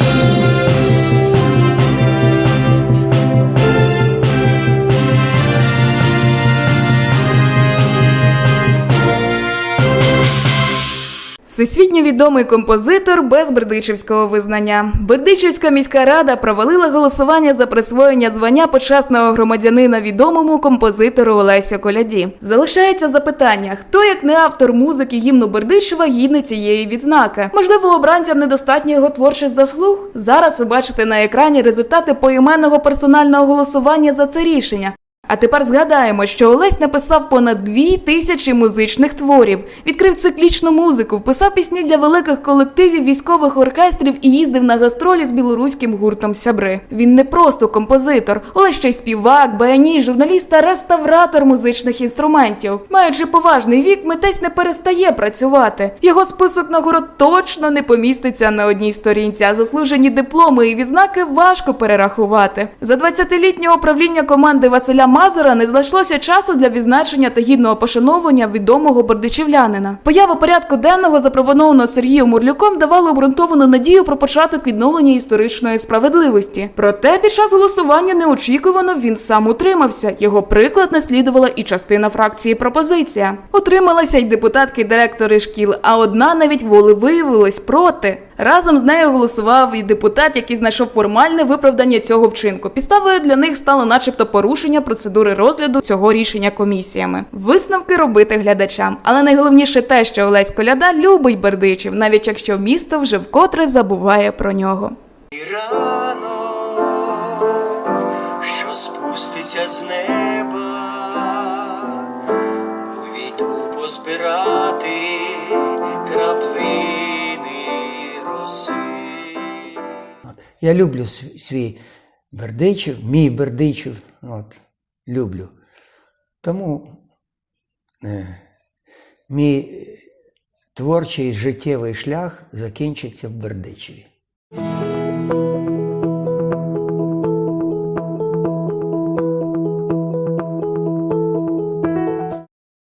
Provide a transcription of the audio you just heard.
Thank you. Всесвітньо відомий композитор без бердичівського визнання. Бердичівська міська рада провалила голосування за присвоєння звання почесного громадянина відомому композитору Олесю Коляді. Залишається запитання: хто, як не автор музики гімну Бердичева, гідний цієї відзнаки? Можливо, обранцям недостатньо його творчих заслуг. Зараз ви бачите на екрані результати поіменного персонального голосування за це рішення. А тепер згадаємо, що Олесь написав понад дві тисячі музичних творів, відкрив циклічну музику, вписав пісні для великих колективів військових оркестрів і їздив на гастролі з білоруським гуртом Сябри. Він не просто композитор, Олесь ще й співак, баяні, журналіст та реставратор музичних інструментів. Маючи поважний вік, митець не перестає працювати. Його список нагород точно не поміститься на одній сторінці, а заслужені дипломи і відзнаки важко перерахувати. За 20-літнього правління команди Василя Мазура не знайшлося часу для відзначення та гідного пошановування відомого бердичівлянина. Поява порядку денного, запропонованого Сергієм Мурлюком, давала обґрунтовану надію про початок відновлення історичної справедливості. Проте під час голосування неочікувано він сам утримався. Його приклад наслідувала і частина фракції пропозиція. Утрималися й депутатки директори шкіл, а одна навіть волевиявилась проти. Разом з нею голосував і депутат, який знайшов формальне виправдання цього вчинку. Підставою для них стало, начебто, порушення процедури розгляду цього рішення комісіями. Висновки робити глядачам. Але найголовніше те, що Олесь Коляда любить Бердичів, навіть якщо місто вже вкотре забуває про нього. І рано, що спуститься з неба, увійду позбирати краплини Я люблю свій Бердичів, мій Бердичів. От, люблю. Тому е, мій творчий життєвий шлях закінчиться в Бердичеві.